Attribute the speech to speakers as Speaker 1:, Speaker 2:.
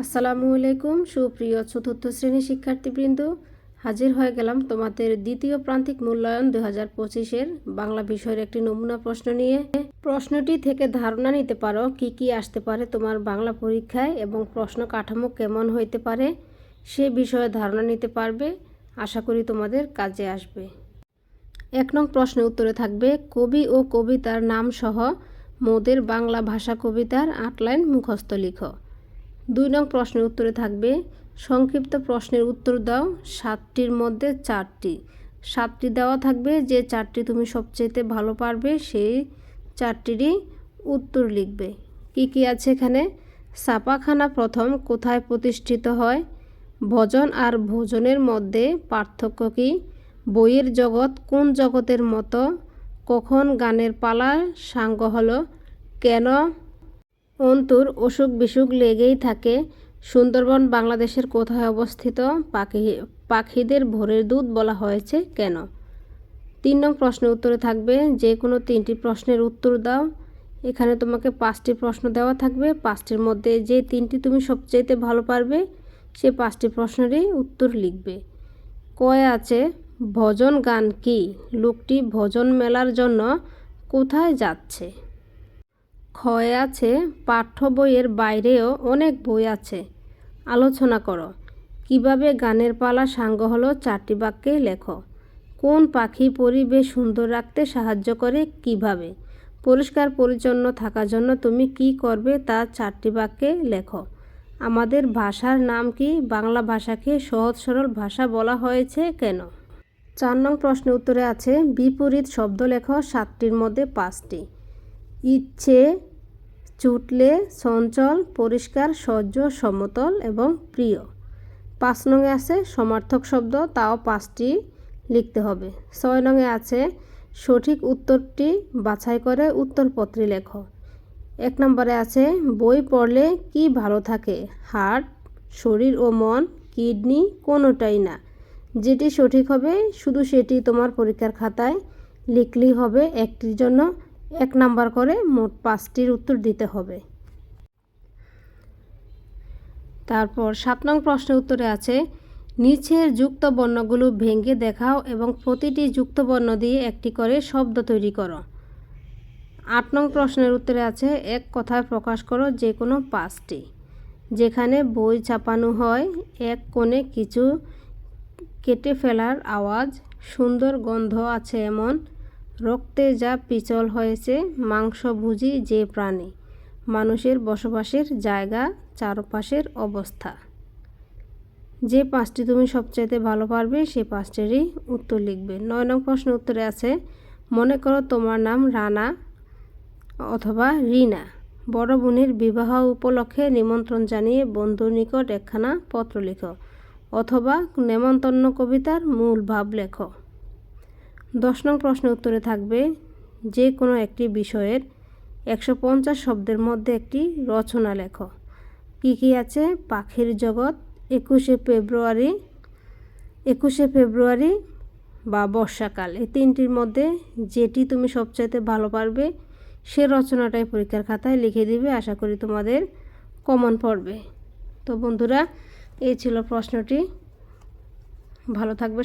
Speaker 1: আসসালামু আলাইকুম, সুপ্রিয় চতুর্থ শ্রেণির শিক্ষার্থীবৃন্দ। হাজির হয়ে গেলাম তোমাদের দ্বিতীয় প্রান্তিক মূল্যায়ন দুই হাজার পঁচিশের বাংলা বিষয়ের একটি নমুনা প্রশ্ন নিয়ে। প্রশ্নটি থেকে ধারণা নিতে পারো কি কি আসতে পারে তোমার বাংলা পরীক্ষায় এবং প্রশ্ন কাঠামো কেমন হইতে পারে সে বিষয়ে ধারণা নিতে পারবে। আশা করি তোমাদের কাজে আসবে। এক নং প্রশ্নের উত্তরে থাকবে, কবি ও কবিতার নাম সহ মোদের বাংলা ভাষা কবিতার আটলাইন মুখস্থ লিখো। দুই নং প্রশ্নের উত্তরে থাকবে, সংক্ষিপ্ত প্রশ্নের উত্তর দাও, সাতটির মধ্যে চারটি। সাতটি দেওয়া থাকবে, যে চারটি তুমি সবচেয়ে ভালো পারবে, সেই চারটিরই উত্তর লিখবে। কি কি আছে এখানে? ছাপাখানা প্রথম কোথায় প্রতিষ্ঠিত হয়? ভজন আর ভোজনের মধ্যে পার্থক্য কি? বইয়ের জগৎ কোন জগতের মতো? কখন গানের পালা সাঙ্গ হলো? কেন অন্তুর অসুখ বিসুখ লেগেই থাকে। সুন্দরবন বাংলাদেশের কোথায় অবস্থিত? পাখি, পাখিদের ভোরের দুধ বলা হয়েছে কেন? তিন নং প্রশ্নের উত্তরে থাকবে, যে কোনো তিনটি প্রশ্নের উত্তর দাও। এখানে তোমাকে পাঁচটি প্রশ্ন দেওয়া থাকবে। পাঁচটির মধ্যে যে তিনটি তুমি সবচেয়ে ভালো পারবে, সে পাঁচটি প্রশ্নেরই উত্তর লিখবে। কয় আছে, ভজন গান কি? লোকটি ভজন মেলার জন্য কোথায় যাচ্ছে? ক্ষয় আছে, পাঠ্য বইয়ের বাইরেও অনেক বই আছে। আলোচনা করো। কীভাবে গানের পালা সাঙ্গ হলো চারটি বাক্যে লেখো। কোন পাখি পরিবেশ সুন্দর রাখতে সাহায্য করে, কীভাবে? পরিষ্কার পরিচ্ছন্ন থাকার জন্য তুমি কি করবে তা চারটি বাক্যে লেখো। আমাদের ভাষার নাম কি? বাংলা ভাষাকে সহজ সরল ভাষা বলা হয়েছে কেন? চার নং প্রশ্নের উত্তরে আছে, বিপরীত শব্দ লেখো, সাতটির মধ্যে পাঁচটি। ইচ্ছে, চুটলে সঞ্চল, পরিষ্কার, সহ্য, সমতল এবং প্রিয়। পাঁচ নঙে আছে সমার্থক শব্দ, তাও পাঁচটি লিখতে হবে। ছয় নঙে আছে সঠিক উত্তরটি বাছাই করে উত্তরপত্রে লেখো। এক নম্বরে আছে বই পড়লে কি ভালো থাকে? হার্ট, শরীর ও মন, কিডনি কোনোটাই না। যেটি সঠিক হবে, শুধু সেটি তোমার পরীক্ষার খাতায় লিখলেই হবে। একটির জন্য এক নাম্বার করে মোট পাঁচটির উত্তর দিতে হবে। তারপর সাত নং প্রশ্নের উত্তরে আছে, নিচের যুক্ত বর্ণগুলো ভেঙে দেখাও এবং প্রতিটি যুক্ত বর্ণ দিয়ে একটি করে শব্দ তৈরি করো। আট নং প্রশ্নের উত্তরে আছে, এক কথায় প্রকাশ করো যে কোনো পাঁচটি, যেখানে বই ছাপানো হয়, এক কোণে কিছু কেটে ফেলার আওয়াজ, সুন্দর গন্ধ আছে এমন রক্তে যা পিচল হয়েছে, মাংস মাংসভোজী যে প্রাণী। মানুষের বসবাসের জায়গা, চারপাশের অবস্থা। যে পাঁচটি তুমি সবচাইতে ভালো পারবে, সে পাঁচটিরই উত্তর লিখবে। নয় নং প্রশ্ন উত্তরে আছে, মনে করো তোমার নাম রানা অথবা রিনা। বড় বোনের বিবাহ উপলক্ষে নিমন্ত্রণ জানিয়ে বন্ধুর নিকট একখানা পত্র লেখো অথবা নেমন্তন্ন কবিতার মূল ভাব লেখো। দশ নং প্রশ্ন উত্তরে থাকবে, যে কোনো একটি বিষয়ের একশো পঞ্চাশ শব্দের মধ্যে একটি রচনা লেখো। কী কী আছে? পাখির জগৎ, একুশে ফেব্রুয়ারি একুশে ফেব্রুয়ারি বা বর্ষাকাল। এই তিনটির মধ্যে যেটি তুমি সবচাইতে ভালো পারবে, সে রচনাটাই পরীক্ষার খাতায় লিখে দিবে। আশা করি তোমাদের কমন পড়বে। তো বন্ধুরা, এই ছিল প্রশ্নটি। ভালো থাকবে